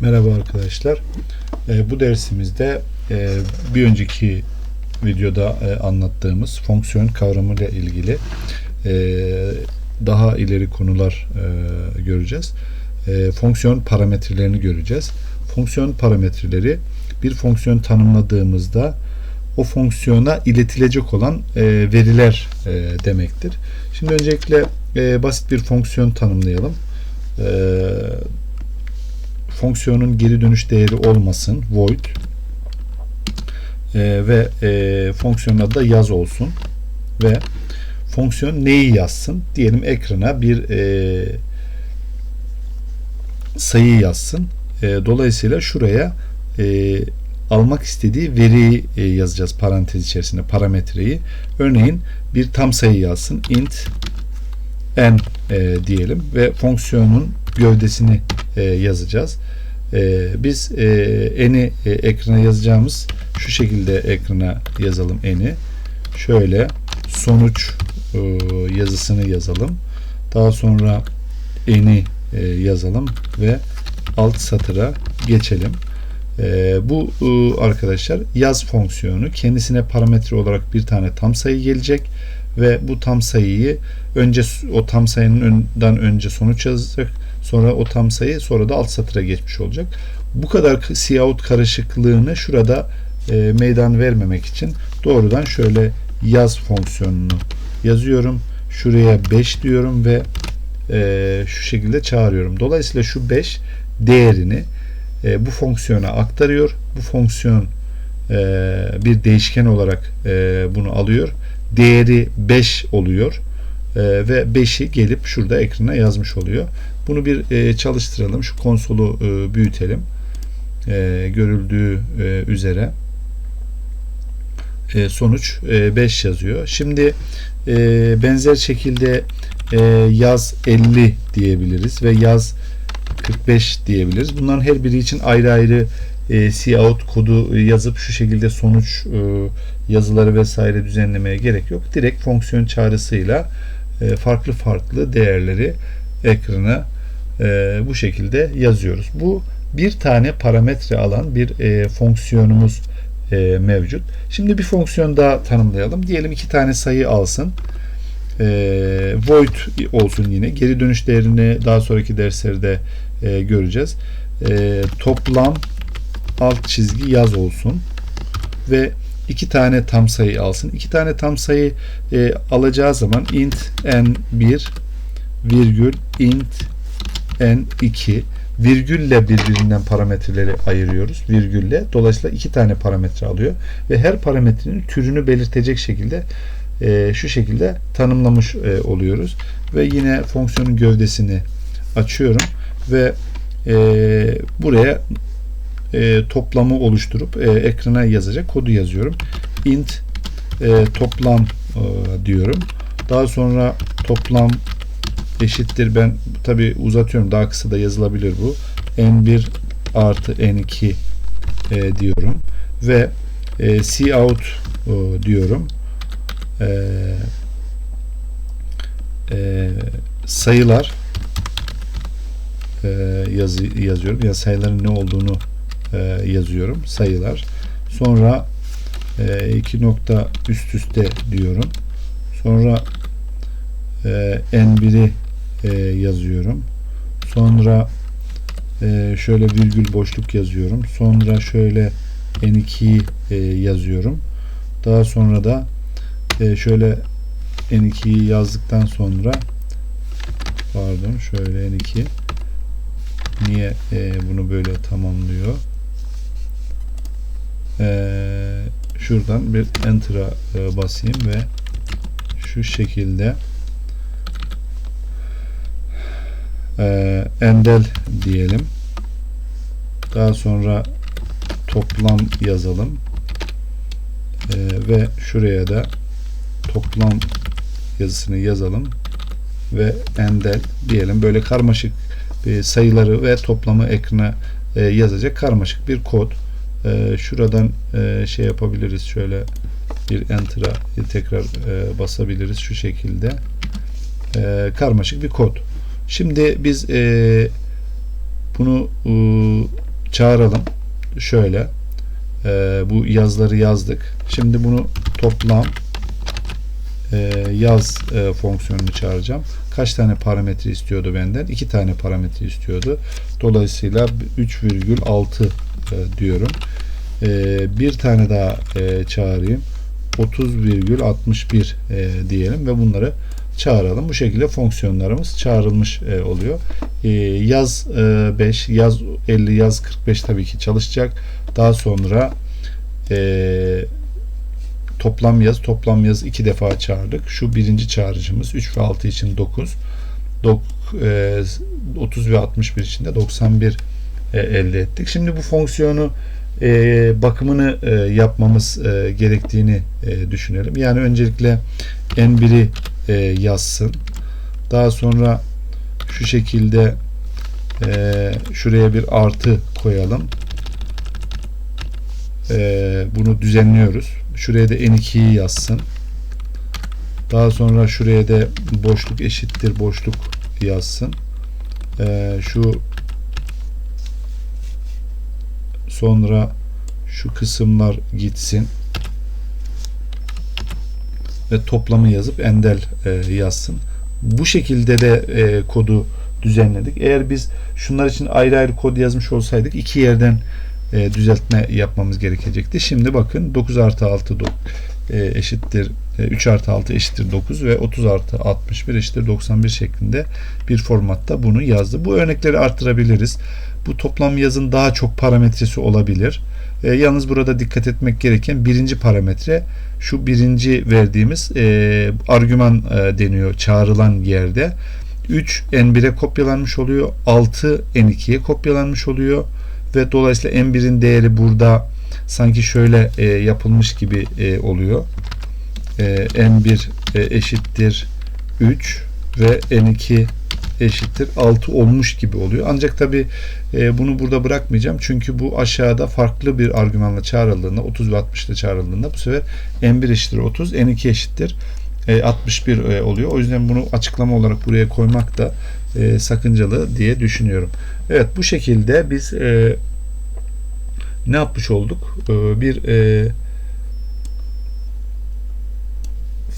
Merhaba arkadaşlar. Ee, bu dersimizde e, bir önceki videoda e, anlattığımız fonksiyon kavramı ile ilgili e, daha ileri konular e, göreceğiz. E, fonksiyon parametrelerini göreceğiz. Fonksiyon parametreleri bir fonksiyon tanımladığımızda o fonksiyona iletilecek olan e, veriler e, demektir. Şimdi öncelikle e, basit bir fonksiyon tanımlayalım. E, fonksiyonun geri dönüş değeri olmasın void e, ve e, fonksiyonun adı da yaz olsun ve fonksiyon neyi yazsın? Diyelim ekrana bir e, sayı yazsın. E, dolayısıyla şuraya e, almak istediği veriyi e, yazacağız parantez içerisinde parametreyi. Örneğin bir tam sayı yazsın int n e, diyelim ve fonksiyonun gövdesini e, yazacağız. E, biz e, n'i e, ekrana yazacağımız şu şekilde ekrana yazalım n'i. Şöyle sonuç e, yazısını yazalım. Daha sonra n'i e, yazalım ve alt satıra geçelim. E, bu e, arkadaşlar yaz fonksiyonu kendisine parametre olarak bir tane tam sayı gelecek ve bu tam sayıyı önce o tam sayının önden önce sonuç yazacak sonra o tam sayı sonra da alt satıra geçmiş olacak. Bu kadar cout karışıklığını şurada e, meydan vermemek için doğrudan şöyle yaz fonksiyonunu yazıyorum. Şuraya 5 diyorum ve e, şu şekilde çağırıyorum. Dolayısıyla şu 5 değerini e, bu fonksiyona aktarıyor. Bu fonksiyon e, bir değişken olarak e, bunu alıyor. Değeri 5 oluyor e, ve 5'i gelip şurada ekrana yazmış oluyor. Bunu bir e, çalıştıralım. Şu konsolu e, büyütelim. E, görüldüğü e, üzere e, sonuç e, 5 yazıyor. Şimdi e, benzer şekilde e, yaz 50 diyebiliriz ve yaz 45 diyebiliriz. Bunların her biri için ayrı ayrı e, cout kodu yazıp şu şekilde sonuç e, yazıları vesaire düzenlemeye gerek yok. Direkt fonksiyon çağrısıyla e, farklı farklı değerleri ekrana e, bu şekilde yazıyoruz. Bu bir tane parametre alan bir e, fonksiyonumuz e, mevcut. Şimdi bir fonksiyon daha tanımlayalım. Diyelim iki tane sayı alsın. E, void olsun yine. Geri dönüş değerini daha sonraki derslerde e, göreceğiz. E, toplam alt çizgi yaz olsun ve iki tane tam sayı alsın. İki tane tam sayı e, alacağı zaman int n1 virgül int n2 virgülle birbirinden parametreleri ayırıyoruz. Virgülle. Dolayısıyla iki tane parametre alıyor ve her parametrenin türünü belirtecek şekilde e, şu şekilde tanımlamış e, oluyoruz. Ve yine fonksiyonun gövdesini açıyorum ve e, buraya e, toplamı oluşturup e, ekrana yazacak kodu yazıyorum. int e, toplam e, diyorum. Daha sonra toplam eşittir. Ben tabi uzatıyorum. Daha kısa da yazılabilir bu. N1 artı n2 e, diyorum. Ve e, cout e, diyorum. E, e, sayılar e, yazı, yazıyorum. Ya sayıların ne olduğunu e, yazıyorum. Sayılar. Sonra e, iki nokta üst üste diyorum. Sonra e, n1'i e, yazıyorum. Sonra e, şöyle virgül boşluk yazıyorum. Sonra şöyle N2'yi e, yazıyorum. Daha sonra da e, şöyle N2'yi yazdıktan sonra pardon şöyle N2 niye e, bunu böyle tamamlıyor e, şuradan bir enter'a e, basayım ve şu şekilde e, endel diyelim. Daha sonra toplam yazalım. E, ve şuraya da toplam yazısını yazalım ve endel diyelim. Böyle karmaşık bir sayıları ve toplamı ekrana e, yazacak karmaşık bir kod. E, şuradan e, şey yapabiliriz. Şöyle bir enter'a tekrar e, basabiliriz şu şekilde. E, karmaşık bir kod. Şimdi biz e, bunu e, çağıralım. Şöyle e, bu yazları yazdık. Şimdi bunu toplam e, yaz e, fonksiyonunu çağıracağım. Kaç tane parametre istiyordu benden? 2 tane parametre istiyordu. Dolayısıyla 3,6 e, diyorum. E, bir tane daha e, çağırayım. 30,61 e, diyelim ve bunları çağıralım. Bu şekilde fonksiyonlarımız çağrılmış e, oluyor. E, yaz e, 5, yaz 50, yaz 45 tabii ki çalışacak. Daha sonra e, toplam yaz, toplam yaz iki defa çağırdık. Şu birinci çağrıcımız 3 ve 6 için 9. Dok, e, 30 ve 61 için de 91 e, elde ettik. Şimdi bu fonksiyonu e, bakımını yapmamız gerektiğini düşünelim. Yani öncelikle n1'i e, yazsın. Daha sonra şu şekilde e, şuraya bir artı koyalım. E, bunu düzenliyoruz. Şuraya da n2'yi yazsın. Daha sonra şuraya da boşluk eşittir boşluk yazsın. E, şu sonra şu kısımlar gitsin ve toplamı yazıp endel e, yazsın. Bu şekilde de e, kodu düzenledik. Eğer biz şunlar için ayrı ayrı kod yazmış olsaydık iki yerden e, düzeltme yapmamız gerekecekti. Şimdi bakın 9 artı 6 e, eşittir e, 3 artı 6 eşittir 9 ve 30 artı 61 eşittir 91 şeklinde bir formatta bunu yazdı. Bu örnekleri arttırabiliriz. Bu toplam yazın daha çok parametresi olabilir. E, yalnız burada dikkat etmek gereken birinci parametre şu birinci verdiğimiz e, argüman e, deniyor çağrılan yerde. 3 n1'e kopyalanmış oluyor. 6 n2'ye kopyalanmış oluyor. Ve dolayısıyla n1'in değeri burada sanki şöyle e, yapılmış gibi e, oluyor. E, n1 e, eşittir 3 ve n2 eşittir 6 olmuş gibi oluyor. Ancak tabi e, bunu burada bırakmayacağım. Çünkü bu aşağıda farklı bir argümanla çağrıldığında 30 ve 60 ile çağrıldığında bu sefer n1 eşittir 30 n2 eşittir e, 61 e, oluyor. O yüzden bunu açıklama olarak buraya koymak da e, sakıncalı diye düşünüyorum. Evet bu şekilde biz e, ne yapmış olduk? E, bir e,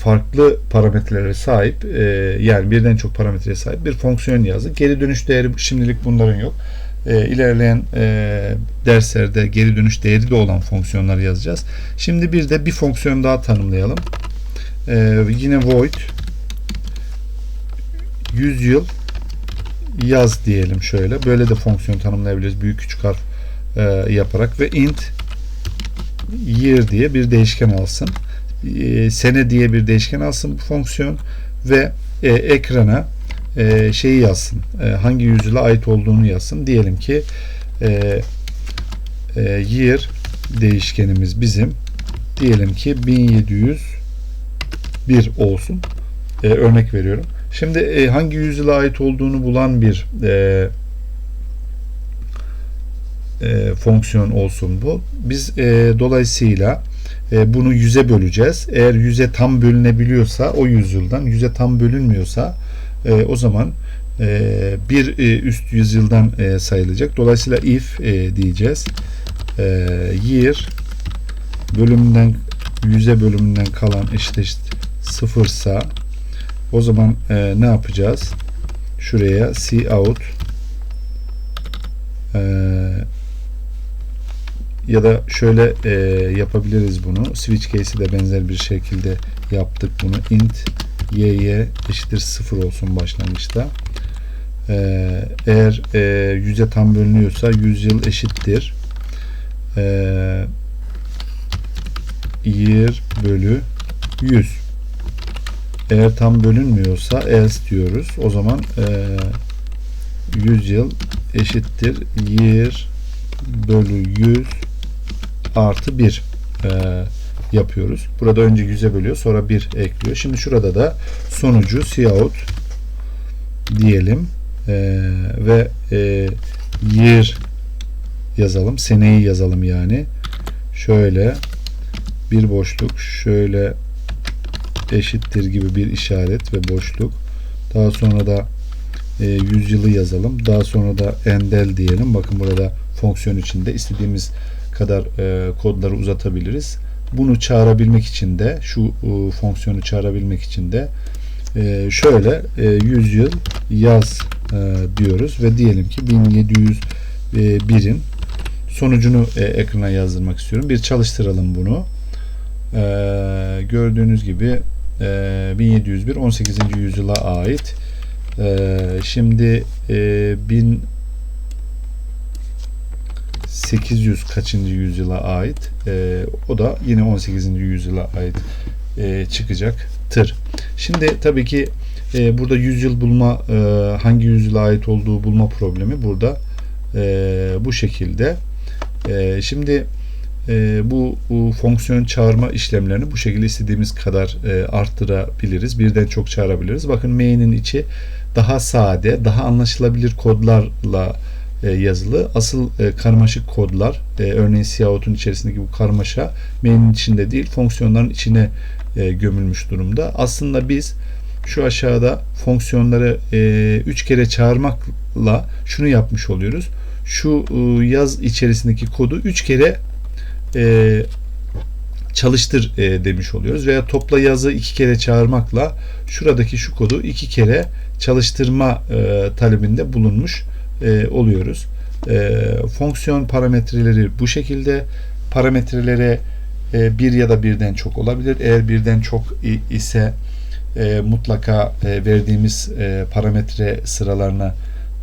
farklı parametrelere sahip e, yani birden çok parametreye sahip bir fonksiyon yazdık. Geri dönüş değeri şimdilik bunların yok. E, ilerleyen e, derslerde geri dönüş değeri de olan fonksiyonlar yazacağız. Şimdi bir de bir fonksiyon daha tanımlayalım. E, yine void 100 yıl yaz diyelim şöyle. Böyle de fonksiyon tanımlayabiliriz. Büyük küçük harf e, yaparak ve int year diye bir değişken alsın. E, sene diye bir değişken alsın bu fonksiyon ve e, ekrana e, şeyi yazsın. E, hangi yüzyıla ait olduğunu yazsın. Diyelim ki e, e, year değişkenimiz bizim diyelim ki 1701 olsun. E, örnek veriyorum. Şimdi e, hangi yüzyıla ait olduğunu bulan bir e, e, fonksiyon olsun bu. Biz e, dolayısıyla e, bunu yüze böleceğiz. Eğer yüze tam bölünebiliyorsa o yüzyıldan, yüze tam bölünmüyorsa e, o zaman e, bir üst yüzyıldan sayılacak. Dolayısıyla if diyeceğiz. Year bölümünden yüze bölümünden kalan eşit sıfırsa o zaman ne yapacağız? Şuraya cout e, ya da şöyle e, yapabiliriz bunu. Switch case'i de benzer bir şekilde yaptık bunu. int y'ye eşittir 0 olsun başlangıçta. E, eğer e, yüze tam bölünüyorsa 100 yıl eşittir. E, year bölü 100. Eğer tam bölünmüyorsa else diyoruz. O zaman e, 100 yıl eşittir year bölü 100 artı 1 e, yapıyoruz. Burada önce 100'e bölüyor sonra 1 ekliyor. Şimdi şurada da sonucu cout diyelim e, ve e, year yazalım. Seneyi yazalım yani. Şöyle bir boşluk şöyle eşittir gibi bir işaret ve boşluk. Daha sonra da e, yüzyılı yazalım. Daha sonra da endel diyelim. Bakın burada fonksiyon içinde istediğimiz kadar e, kodları uzatabiliriz. Bunu çağırabilmek için de şu e, fonksiyonu çağırabilmek için de e, şöyle e, yüzyıl yaz e, diyoruz ve diyelim ki 1701'in sonucunu e, ekrana yazdırmak istiyorum. Bir çalıştıralım bunu. E, gördüğünüz gibi e, 1701 18. yüzyıla ait. E, şimdi e, 1800 kaçıncı yüzyıla ait? E, o da yine 18. yüzyıla ait e, çıkacaktır. Şimdi tabii ki e, burada yüzyıl bulma e, hangi yüzyıla ait olduğu bulma problemi burada e, bu şekilde. E, şimdi e, bu, bu fonksiyon çağırma işlemlerini bu şekilde istediğimiz kadar e, arttırabiliriz. Birden çok çağırabiliriz. Bakın main'in içi daha sade, daha anlaşılabilir kodlarla yazılı. Asıl e, karmaşık kodlar, e, örneğin Cout'un içerisindeki bu karmaşa main'in içinde değil, fonksiyonların içine e, gömülmüş durumda. Aslında biz şu aşağıda fonksiyonları 3 kere çağırmakla şunu yapmış oluyoruz. Şu e, yaz içerisindeki kodu 3 kere e, çalıştır e, demiş oluyoruz. Veya topla yazı iki kere çağırmakla şuradaki şu kodu iki kere çalıştırma e, talebinde bulunmuş e, oluyoruz. E, fonksiyon parametreleri bu şekilde parametrelere e, bir ya da birden çok olabilir. Eğer birden çok ise e, mutlaka e, verdiğimiz e, parametre sıralarına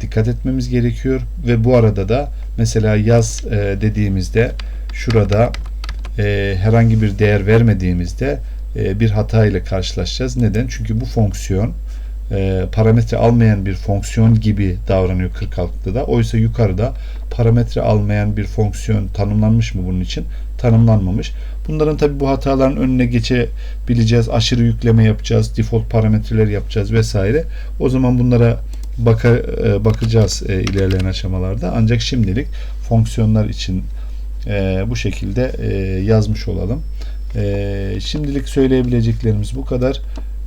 dikkat etmemiz gerekiyor ve bu arada da mesela yaz e, dediğimizde şurada e, herhangi bir değer vermediğimizde e, bir hata ile karşılaşacağız. Neden? Çünkü bu fonksiyon e, parametre almayan bir fonksiyon gibi davranıyor 46'da. Oysa yukarıda parametre almayan bir fonksiyon tanımlanmış mı bunun için? Tanımlanmamış. Bunların tabi bu hataların önüne geçebileceğiz. Aşırı yükleme yapacağız. Default parametreler yapacağız vesaire. O zaman bunlara baka, e, bakacağız e, ilerleyen aşamalarda. Ancak şimdilik fonksiyonlar için e, bu şekilde e, yazmış olalım. E, şimdilik söyleyebileceklerimiz bu kadar.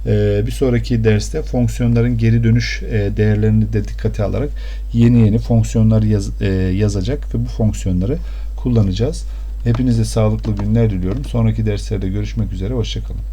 E, bir sonraki derste fonksiyonların geri dönüş e, değerlerini de dikkate alarak yeni yeni fonksiyonlar yaz, e, yazacak ve bu fonksiyonları kullanacağız. Hepinize sağlıklı günler diliyorum. Sonraki derslerde görüşmek üzere. Hoşçakalın.